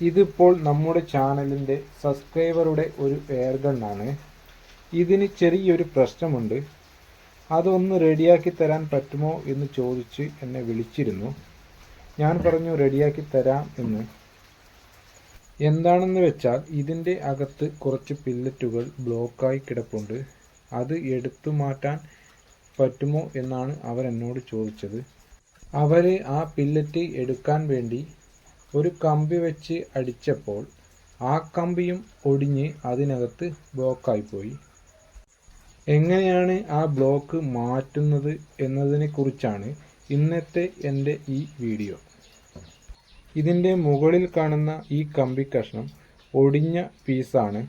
ഇതിപ്പോൾ നമ്മുടെ ചാനലിന്റെ സബ്സ്ക്രൈബറുടെ ഒരു എയർഗണ്ണാണ് ഇതിന് ചെറിയൊരു പ്രശ്നമുണ്ട്. അതൊന്ന് റെഡിയാക്കി തരാൻ പറ്റുമോ എന്ന് ചോദിച്ച് എന്നെ വിളിച്ചിരുന്നു. ഞാൻ പറഞ്ഞു റെഡിയാക്കി തരാം എന്ന്. എന്താണെന്ന് വെച്ചാൽ ഇതിന്റെ അകത്ത് കുറച്ച് പില്ലറ്റുകൾ ബ്ലോക്കായി കിടപ്പുണ്ട്. അത് എടുത്തു മാറ്റാൻ പറ്റുമോ എന്നാണ് അവരെന്നോട് ചോദിച്ചത്. അവർ ആ പില്ലറ്റ് എടുക്കാൻ വേണ്ടി ഒരു കമ്പി വെച്ച് അടിച്ചപ്പോൾ ആ കമ്പിയും ഒടിഞ്ഞ് അതിനകത്ത് ബ്ലോക്കായിപ്പോയി. എങ്ങനെയാണ് ആ ബ്ലോക്ക് മാറ്റുന്നത് എന്നതിനെക്കുറിച്ചാണ് ഇന്നത്തെ എന്റെ ഈ വീഡിയോ. ഇതിന്റെ മുകളിൽ കാണുന്ന ഈ കമ്പി കഷ്ണം ഒടിഞ്ഞ പീസാണ്.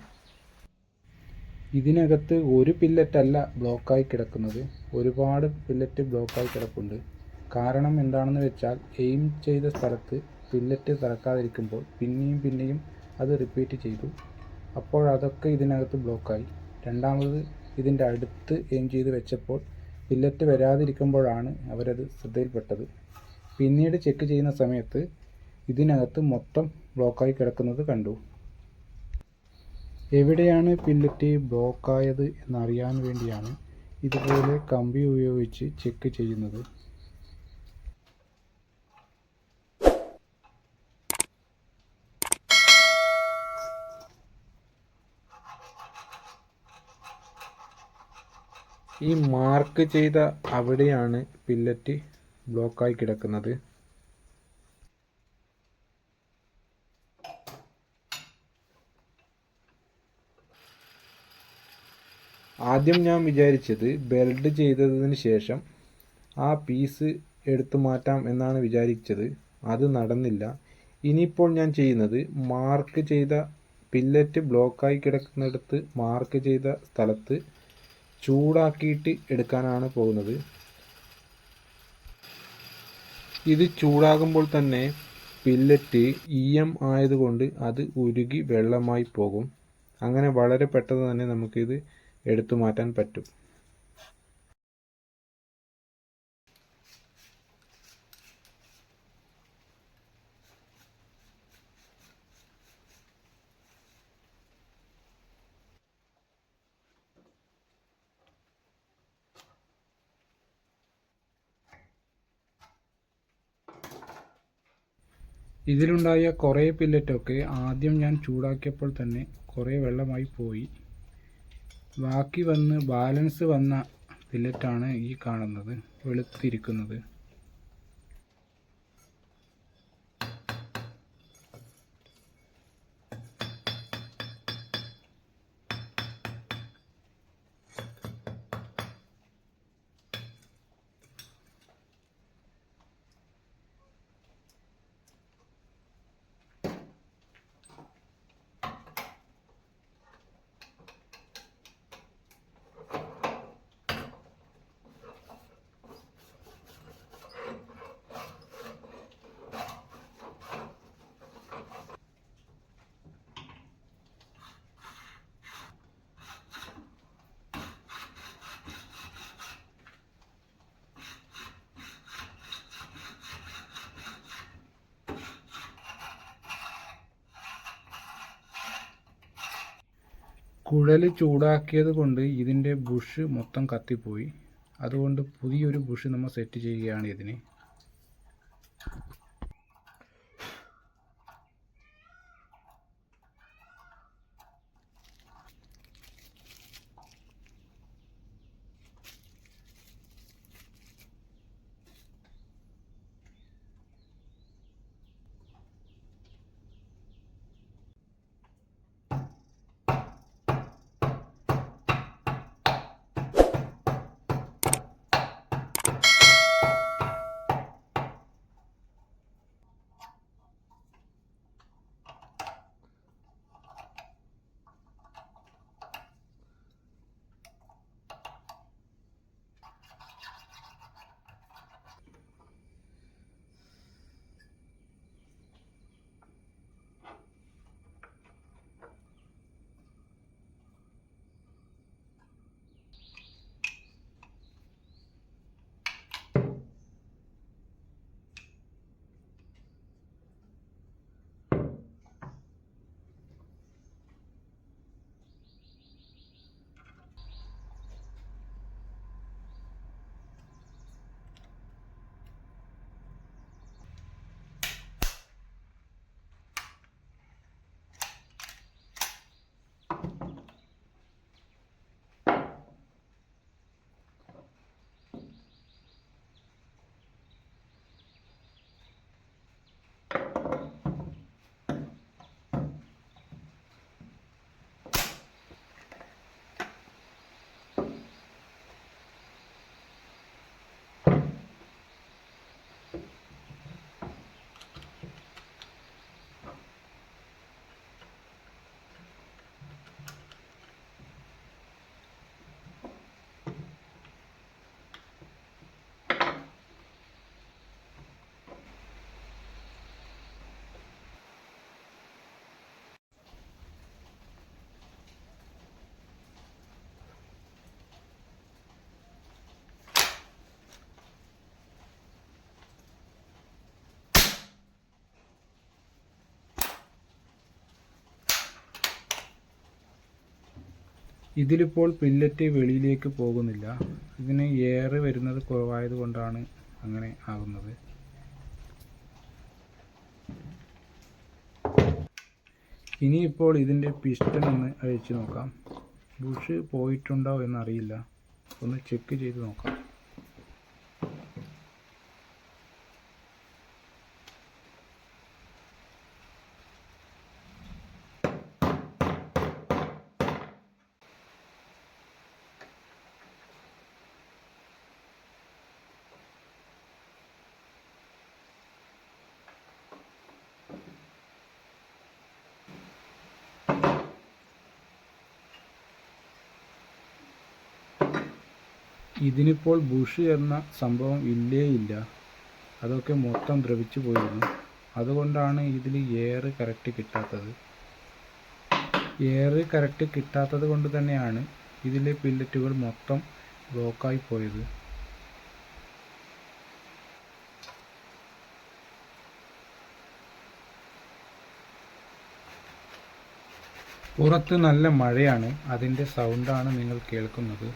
ഇതിനകത്ത് ഒരു പില്ലറ്റല്ല ബ്ലോക്കായി കിടക്കുന്നത്. ഒരുപാട് പില്ലറ്റ് ബ്ലോക്കായി കിടപ്പുണ്ട്. കാരണം എന്താണെന്ന് വെച്ചാൽ എയിം ചെയ്ത സ്ഥലത്ത് പില്ലറ്റ് തറക്കാതിരിക്കുമ്പോൾ പിന്നെയും പിന്നെയും അത് റിപ്പീറ്റ് ചെയ്തു. അപ്പോൾ അതൊക്കെ ഇതിനകത്ത് ബ്ലോക്കായി രണ്ടാമത് ഇതിന്റെ അടുത്ത് എയിം ചെയ്ത് വെച്ചപ്പോൾ പില്ലറ്റ് വരാതിരിക്കുമ്പോഴാണ് അവരത് ശ്രദ്ധയിൽപ്പെട്ടത്. പിന്നീട് ചെക്ക് ചെയ്യുന്ന സമയത്ത് ഇതിനകത്ത് മൊത്തം ബ്ലോക്കായി കിടക്കുന്നത് കണ്ടു. എവിടെയാണ് പില്ലറ്റ് ബ്ലോക്കായത് എന്നറിയാൻ വേണ്ടിയാണ് ഇതുപോലെ കമ്പി ഉപയോഗിച്ച് ചെക്ക് ചെയ്യുന്നത്. ഈ മാർക്ക് ചെയ്ത അവിടെയാണ് പില്ലറ്റ് ബ്ലോക്കായി കിടക്കുന്നത്. ആദ്യം ഞാൻ വിചാരിച്ചത് ബെൽഡ് ചെയ്തതിന് ശേഷം ആ പീസ് എടുത്തു മാറ്റാം എന്നാണ് വിചാരിച്ചത്. അത് നടന്നില്ല. ഇനിയിപ്പോൾ ഞാൻ ചെയ്യുന്നത് മാർക്ക് ചെയ്ത പില്ലറ്റ് ബ്ലോക്കായി കിടക്കുന്നിടത്ത് മാർക്ക് ചെയ്ത സ്ഥലത്ത് ചൂടാക്കിയിട്ട് എടുക്കാനാണ് പോകുന്നത്. ഇത് ചൂടാകുമ്പോൾ തന്നെ പില്ലറ്റ് എം ആയതുകൊണ്ട് അത് ഉരുകി വെള്ളമായി പോകും. അങ്ങനെ വളരെ പെട്ടെന്ന് തന്നെ നമുക്കിത് എടുത്തു മാറ്റാൻ പറ്റും. ഇതിലുണ്ടായ കുറേ പില്ലറ്റൊക്കെ ആദ്യം ഞാൻ ചൂടാക്കിയപ്പോൾ തന്നെ കുറേ വെള്ളമായി പോയി. ബാക്കി വന്ന് ബാലൻസ് വന്ന പില്ലറ്റാണ് ഈ കാണുന്നത് വെളുത്തിരിക്കുന്നത്. കുഴൽ ചൂടാക്കിയത് കൊണ്ട് ഇതിന്റെ ബുഷ് മൊത്തം കത്തിപ്പോയി. അതുകൊണ്ട് പുതിയൊരു ബുഷ് നമ്മൾ സെറ്റ് ചെയ്യുകയാണ് ഇതിന്. ഇതിലിപ്പോൾ പില്ലറ്റ് വെളിയിലേക്ക് പോകുന്നില്ല. ഇതിന് എയർ വരുന്നത് കുറവായത് കൊണ്ടാണ് അങ്ങനെ ആകുന്നത് ഇനിയിപ്പോൾ ഇതിന്റെ പിസ്റ്റൺ ഒന്ന് അഴിച്ചു നോക്കാം. ബുഷ് പോയിട്ടുണ്ടോ എന്നറിയില്ല. ഒന്ന് ചെക്ക് ചെയ്ത് നോക്കാം. ഇതിനിപ്പോൾ ബുഷ് എന്ന സംഭവം ഇല്ലേ ഇല്ല അതൊക്കെ മൊത്തം ദ്രവിച്ചു പോയിരുന്നു. അതുകൊണ്ടാണ് ഇതിൽ എയർ കറക്റ്റ് കിട്ടാത്തത്. എയർ കറക്റ്റ് കിട്ടാത്തത് കൊണ്ട് തന്നെയാണ് ഇതിലെ പില്ലറ്റുകൾ മൊത്തം ബ്ലോക്കായി പോയത്. പുറത്ത് നല്ല മഴയാണ്. അതിന്റെ സൗണ്ടാണ് നിങ്ങൾ കേൾക്കുന്നത്.